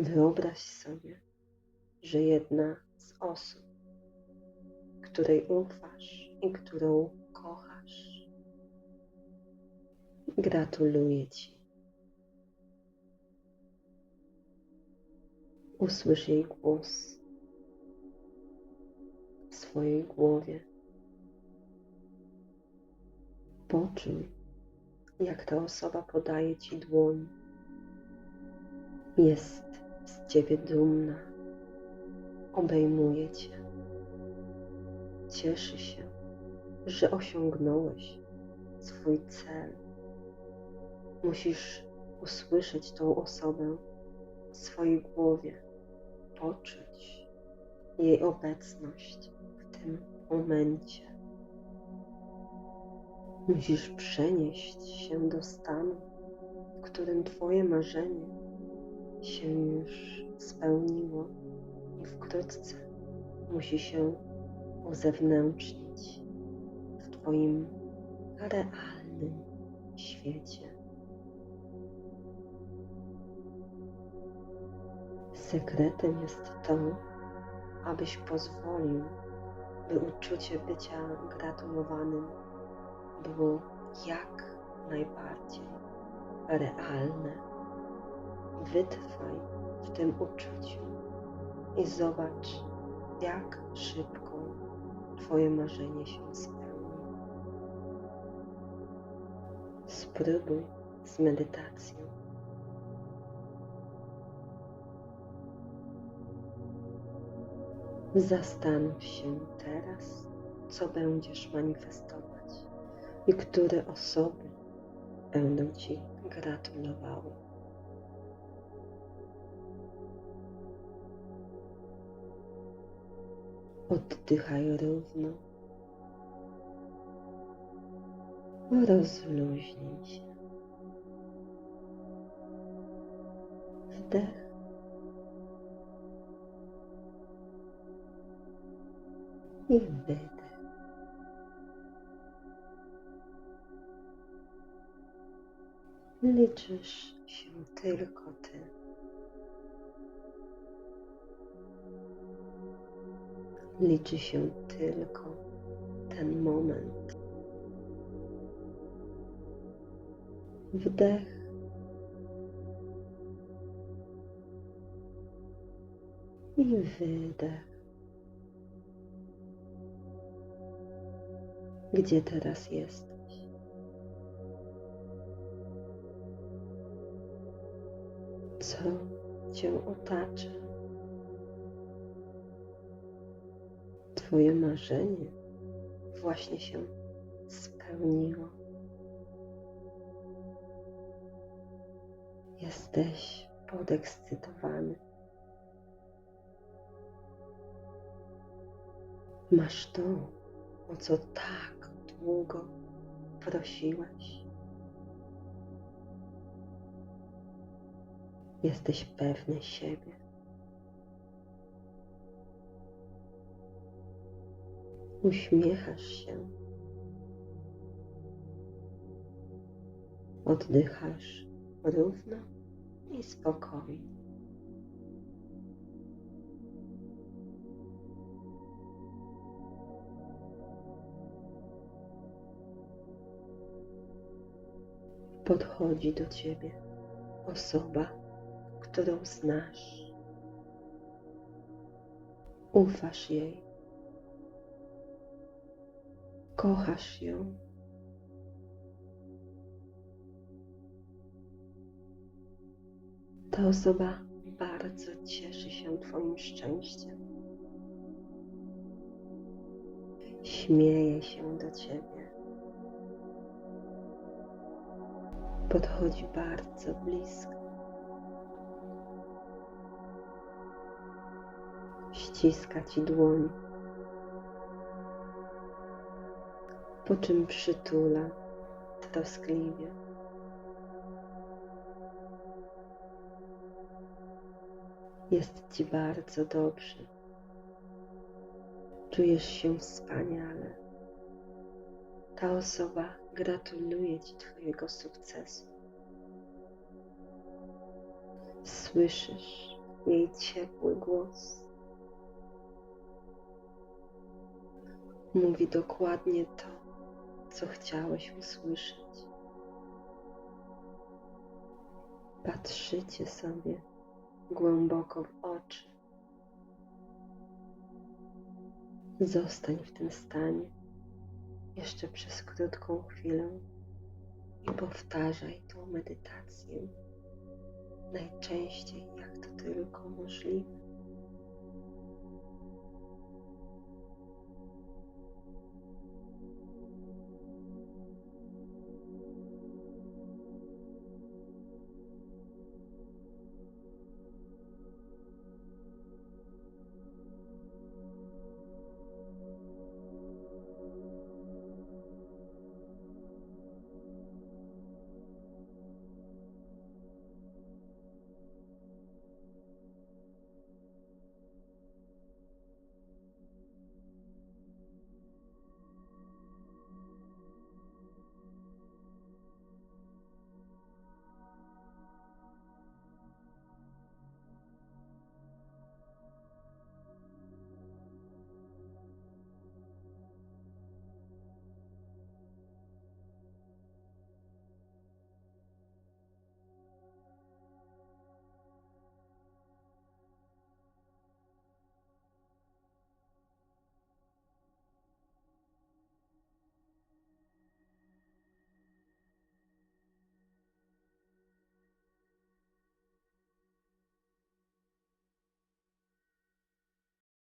Wyobraź sobie, że jedna z osób, której ufasz i którą kochasz, gratuluje Ci. Usłysz jej głos w swojej głowie. Poczuj, jak ta osoba podaje Ci dłoń. Jest Ciebie dumna, obejmuje Cię. Cieszy się, że osiągnąłeś swój cel. Musisz usłyszeć tą osobę w swojej głowie, poczuć jej obecność w tym momencie. Musisz przenieść się do stanu, w którym Twoje marzenie się już spełniło i wkrótce musi się uzewnętrznić w Twoim realnym świecie. Sekretem jest to, abyś pozwolił, by uczucie bycia gratulowanym było jak najbardziej realne. Wytrwaj w tym uczuciu i zobacz, jak szybko Twoje marzenie się spełni. Spróbuj z medytacją. Zastanów się teraz, co będziesz manifestować i które osoby będą Ci gratulowały. Oddychaj równo. Rozluźnij się. Wdech. I wydech. Liczysz się tylko Ty. Liczy się tylko ten moment. Wdech. I wydech. Gdzie teraz jesteś? Co Cię otacza? Twoje marzenie właśnie się spełniło. Jesteś podekscytowany. Masz to, o co tak długo prosiłeś. Jesteś pewny siebie. Uśmiechasz się. Oddychasz równo i spokojnie. Podchodzi do ciebie osoba, którą znasz. Ufasz jej. Kochasz ją. Ta osoba bardzo cieszy się Twoim szczęściem. Śmieje się do Ciebie. Podchodzi bardzo blisko. Ściska Ci dłoń. Po czym przytula troskliwie. Jest Ci bardzo dobrze. Czujesz się wspaniale. Ta osoba gratuluje Ci Twojego sukcesu. Słyszysz jej ciepły głos. Mówi dokładnie to, co chciałeś usłyszeć. Patrzycie sobie głęboko w oczy. Zostań w tym stanie jeszcze przez krótką chwilę i powtarzaj tą medytację najczęściej, jak to tylko możliwe.